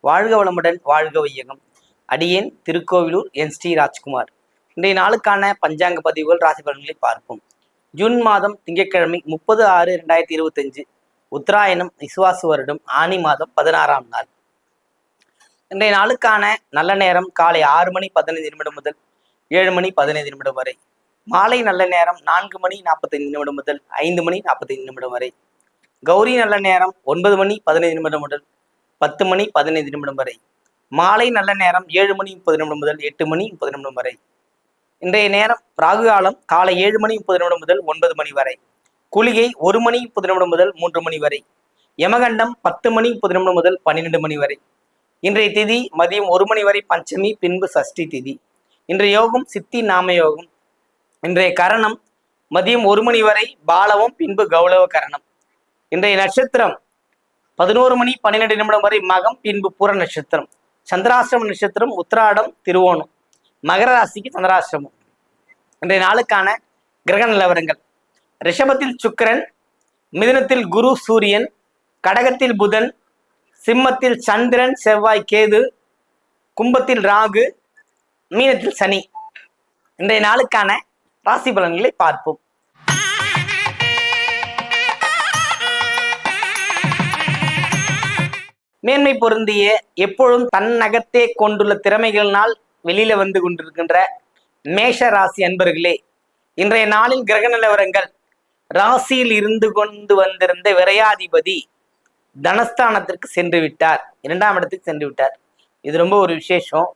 வாழ்க வளமுடன் வாழ்க வையகம். அடியேன் திருக்கோவிலூர் என் ஸ்ரீ ராஜ்குமார். இன்றைய நாளுக்கான பஞ்சாங்க பதிவுகள் ராசி பலன்களை பார்ப்போம். ஜூன் மாதம் திங்கட்கிழமை முப்பது ஆறு ரெண்டாயிரத்தி இருபத்தஞ்சு. உத்தராயணம் விசுவாசு வருடம் ஆனி மாதம் பதினாறாம் நாள். இன்றைய நாளுக்கான நல்ல நேரம் காலை ஆறு மணி பதினைந்து நிமிடம் முதல் ஏழு மணி பதினைந்து நிமிடம் வரை. மாலை நல்ல நேரம் நான்கு மணி நாற்பத்தைந்து நிமிடம் முதல் ஐந்து மணி நாற்பத்தைந்து நிமிடம் வரை. கௌரி நல்ல நேரம் ஒன்பது மணி பதினைந்து நிமிடம் முதல் பத்து மணி பதினைந்து நிமிடம் வரை. மாலை நல்ல நேரம் ஏழு மணி முப்பது நிமிடம் முதல் எட்டு மணி முப்பது நிமிடம் வரை. இன்றைய நேரம் ராகு காலம் காலை ஏழு மணி முப்பது நிமிடம் முதல் ஒன்பது மணி வரை. குளிகை ஒரு மணி முப்பது நிமிடம் முதல் மூன்று மணி வரை. யமகண்டம் பத்து மணி முப்பது நிமிடம் முதல் பன்னிரெண்டு மணி வரை. இன்றைய திதி மதியம் ஒரு மணி வரை பஞ்சமி பின்பு சஷ்டி திதி. இன்றைய யோகம் சித்தி நாம யோகம். இன்றைய கரணம் மதியம் ஒரு மணி வரை பாலவம் பின்பு கௌரவ கரணம். இன்றைய நட்சத்திரம் பதினோரு மணி பன்னிரெண்டு நிமிடம் வரை மகம் பின்பு பூர நட்சத்திரம். சந்திராசிரம நட்சத்திரம் உத்திராடம் திருவோணம். மகர ராசிக்கு சந்திராசிரமம் இன்றைய நாளுக்கான கிரக நிலவரங்கள். ரிஷபத்தில் சுக்கிரன் மிதுனத்தில் குரு சூரியன் கடகத்தில் புதன் சிம்மத்தில் சந்திரன் செவ்வாய் கேது கும்பத்தில் ராகு மீனத்தில் சனி. இன்றைய நாளுக்கான ராசி பலன்களை பார்ப்போம். மேன்மை பொருந்திய எப்பொழுதும் தன்னகத்தே கொண்டுள்ள திறமைகளினால் வெளியில வந்து கொண்டிருக்கின்ற மேஷ ராசி அன்பர்களே இன்றைய நாளின் கிரக நிலவரங்கள். ராசியில் இருந்து கொண்டு வந்திருந்த விரையாதிபதி தனஸ்தானத்திற்கு சென்று விட்டார். இரண்டாம் இடத்துக்கு சென்று விட்டார். இது ரொம்ப ஒரு விசேஷம்.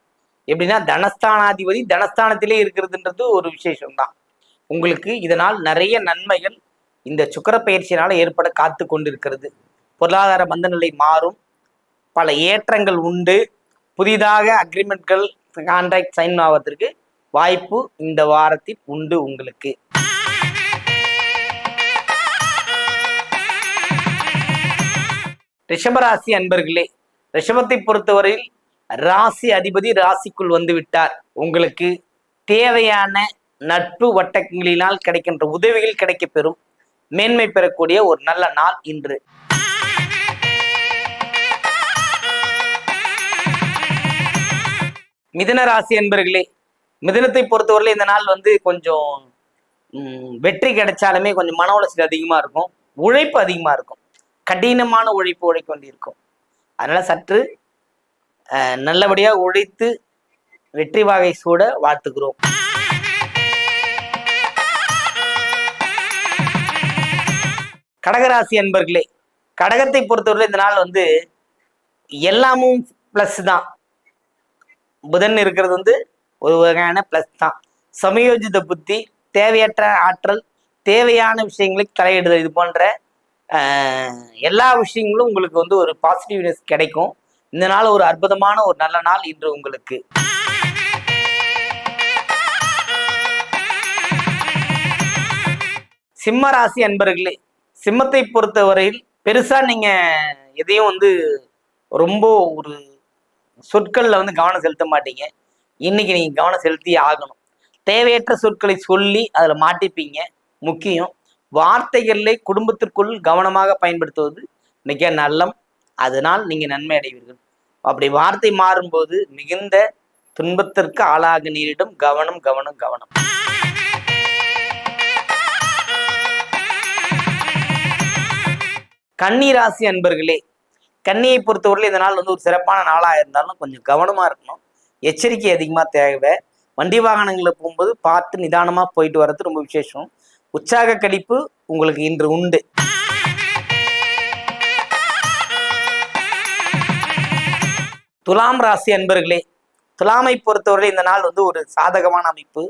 எப்படின்னா தனஸ்தானாதிபதி தனஸ்தானத்திலே இருக்கிறதுன்றது ஒரு விசேஷம் தான் உங்களுக்கு இதனால் நிறைய நன்மைகள் இந்த சுக்கர பயிற்சியினால ஏற்பட காத்து கொண்டிருக்கிறது. பொருளாதார மந்தநிலை மாறும். பல ஏற்றங்கள் உண்டு. புதிதாக அக்ரிமெண்ட்கள் கான்ட்ராக்ட் சைன் ஆவதற்கு வாய்ப்பு இந்த வாரத்தில் உண்டு உங்களுக்கு. ரிஷபராசி அன்பர்களே ரிஷபத்தை பொறுத்தவரையில் ராசி அதிபதி ராசிக்குள் வந்து விட்டார். உங்களுக்கு தேவையான நட்பு வட்டங்களினால் கிடைக்கின்ற உதவிகள் கிடைக்கப் பெறும் மேன்மை பெறக்கூடிய ஒரு நல்ல நாள் இன்று. மிதன ராசி என்பர்களே மிதனத்தை பொறுத்தவரையில இந்த நாள் வந்து கொஞ்சம் வெற்றி கிடைச்சாலுமே கொஞ்சம் மன உளைச்சல் அதிகமாக இருக்கும் உழைப்பு அதிகமாக இருக்கும் கடினமான உழைப்பு உழைக்க வேண்டியிருக்கும். அதனால் சற்று நல்லபடியாக உழைத்து வெற்றி வாகை சூட வாழ்த்துக்கிறோம் கடகராசி அன்பர்களே கடகத்தை பொறுத்தவரை இந்த நாள் வந்து எல்லாமும் ப்ளஸ் தான். புதன் இருக்கிறது வந்து ஒரு வகையான ப்ளஸ் தான். சமயோஜித புத்தி தேவையற்ற ஆற்றல் தேவையான விஷயங்களுக்கு தலையிடுதல். இது போன்ற எல்லா விஷயங்களும் உங்களுக்கு வந்து ஒரு பாசிட்டிவ்னஸ் கிடைக்கும். இந்த நாள் ஒரு அற்புதமான ஒரு நல்ல நாள் இன்று உங்களுக்கு. சிம்ம ராசி அன்பர்களே சிம்மத்தை பொறுத்தவரையில் பெருசா நீங்க எதையும் வந்து ரொம்ப ஒரு சொற்கள்ல வந்து கவனம் செலுத்த மாட்டீங்க. இன்னைக்கு நீங்க கவனம் செலுத்தி ஆகணும். தேவையற்ற சொற்களை சொல்லி அதுல மாட்டிப்பீங்க. முக்கியம் வார்த்தைகளிலே குடும்பத்திற்குள் கவனமாக பயன்படுத்துவது மிக நல்லம். அதனால் நீங்க நன்மை அடைவீர்கள். அப்படி வார்த்தை மாறும்போது மிகுந்த துன்பத்திற்கு ஆளாக நேரிடும். கவனம் கவனம் கவனம். கன்னி ராசி அன்பர்களே கன்னியை பொறுத்தவரையில் இந்த நாள் வந்து ஒரு சிறப்பான நாளாக இருந்தாலும் கொஞ்சம் கவனமாக இருக்கணும். எச்சரிக்கை அதிகமாக தேவை. வண்டி வாகனங்களில் போகும்போது பார்த்து நிதானமாக போயிட்டு வர்றது ரொம்ப விசேஷம். உற்சாக கழிப்பு உங்களுக்கு இன்று உண்டு. துலாம் ராசி அன்பர்களே துலாமை பொறுத்தவரை இந்த நாள் வந்து ஒரு சாதகமான அமைப்பு.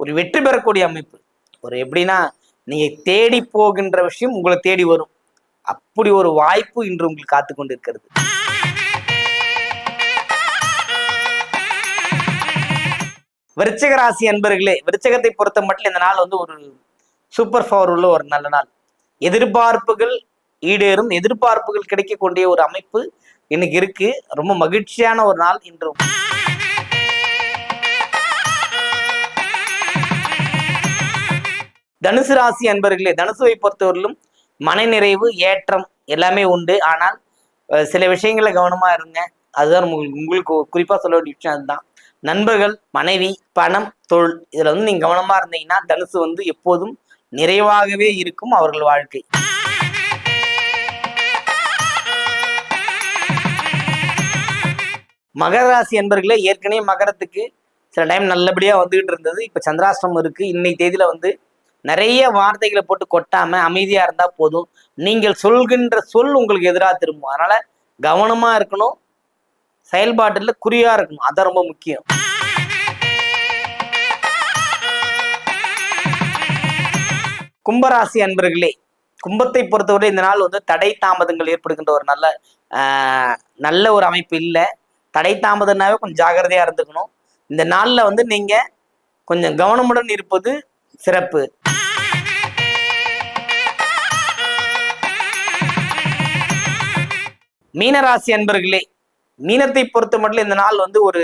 ஒரு வெற்றி பெறக்கூடிய அமைப்பு. ஒரு எப்படின்னா நீங்கள் தேடி போகின்ற விஷயம் உங்களை தேடி வரும். அப்படி ஒரு வாய்ப்பு இன்று உங்களுக்கு காத்து கொண்டிருக்கிறது. இருக்கிறது ராசி அன்பர்களே விருச்சகத்தை பொறுத்த மட்டும் இந்த நாள் வந்து ஒரு சூப்பர் பவர் உள்ள ஒரு நல்ல நாள். எதிர்பார்ப்புகள் ஈடேறும் எதிர்பார்ப்புகள் கிடைக்கக்கூடிய ஒரு அமைப்பு இன்னைக்கு இருக்கு. ரொம்ப மகிழ்ச்சியான ஒரு நாள் இன்றும் தனுசு ராசி அன்பர்களே தனுசுவை பொறுத்தவரையிலும் மனநிறைவு ஏற்றம் எல்லாமே உண்டு. ஆனால் சில விஷயங்கள கவனமா இருங்க. அதுதான் உங்களுக்கு உங்களுக்கு குறிப்பா சொல்ல வேண்டிய விஷயம் அதுதான். நண்பர்கள் மனைவி பணம் தொழில் இதுல வந்து நீங்க கவனமா இருந்தீங்கன்னா தனுசு வந்து எப்போதும் நிறைவாகவே இருக்கும் அவர்கள் வாழ்க்கை. மகர ராசி என்பர்களே ஏற்கனவே மகரத்துக்கு சில டைம் நல்லபடியாக வந்துகிட்டு இருந்தது. இப்போ சந்திராஷ்டிரம் இருக்குது இன்னைக்கு தேதியில் வந்து நிறைய வார்த்தைகளை போட்டு கொட்டாம அமைதியா இருந்தா போதும். நீங்கள் சொல்கின்ற சொல் உங்களுக்கு எதிராக திரும்பும். அதனால கவனமா இருக்கணும். செயல்பாட்டுல குறியா இருக்கணும். அதான் ரொம்ப முக்கியம். கும்பராசி அன்பர்களே கும்பத்தை பொறுத்தவரை இந்த நாள் வந்து தடை தாமதங்கள் ஏற்படுகின்ற ஒரு நல்ல நல்ல ஒரு அமைப்பு இல்லை. தடை தாமதம்னாவே கொஞ்சம் ஜாகிரதையா இருந்துக்கணும். இந்த நாளில் வந்து நீங்க கொஞ்சம் கவனமுடன் இருப்பது சிறப்பு. மீனராசி அன்பர்களே மீனத்தை பொறுத்த மட்டும் இந்த நாள் வந்து ஒரு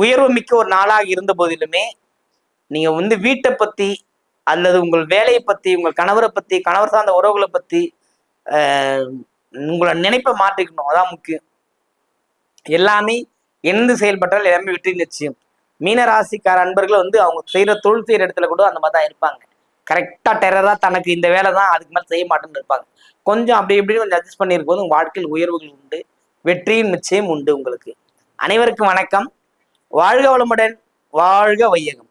உயர்வு மிக்க ஒரு நாளாக இருந்த போதிலுமே நீங்க வந்து வீட்டை பத்தி அல்லது உங்கள் வேலையை பத்தி உங்கள் கணவரை பத்தி கணவர் சார்ந்த உறவுகளை பத்தி உங்களை நினைப்பை மாற்றிக்கணும். அதான் முக்கியம். எல்லாமே எந்த செயல்பட்டால் எல்லாமே வெற்றி நிச்சயம். மீனராசிக்கார அன்பர்கள் வந்து அவங்க செய்யற தொழில் செய்யற இடத்துல கூட அந்த மாதிரி தான் இருப்பாங்க கரெக்டா டெரரா தனக்கு இந்த வேலை தான் அதுக்கு மேல செய்ய மாட்டேன்னு இருப்பாங்க. கொஞ்சம் அப்படி இப்படி கொஞ்சம் அட்ஜஸ்ட் பண்ணியிருக்கும் போது வாழ்க்கையில் உயர்வுகள் உண்டு வெற்றியின் நிச்சயம் உண்டு உங்களுக்கு. அனைவருக்கும் வணக்கம். வாழ்க வளமுடன் வாழ்க வையகம்.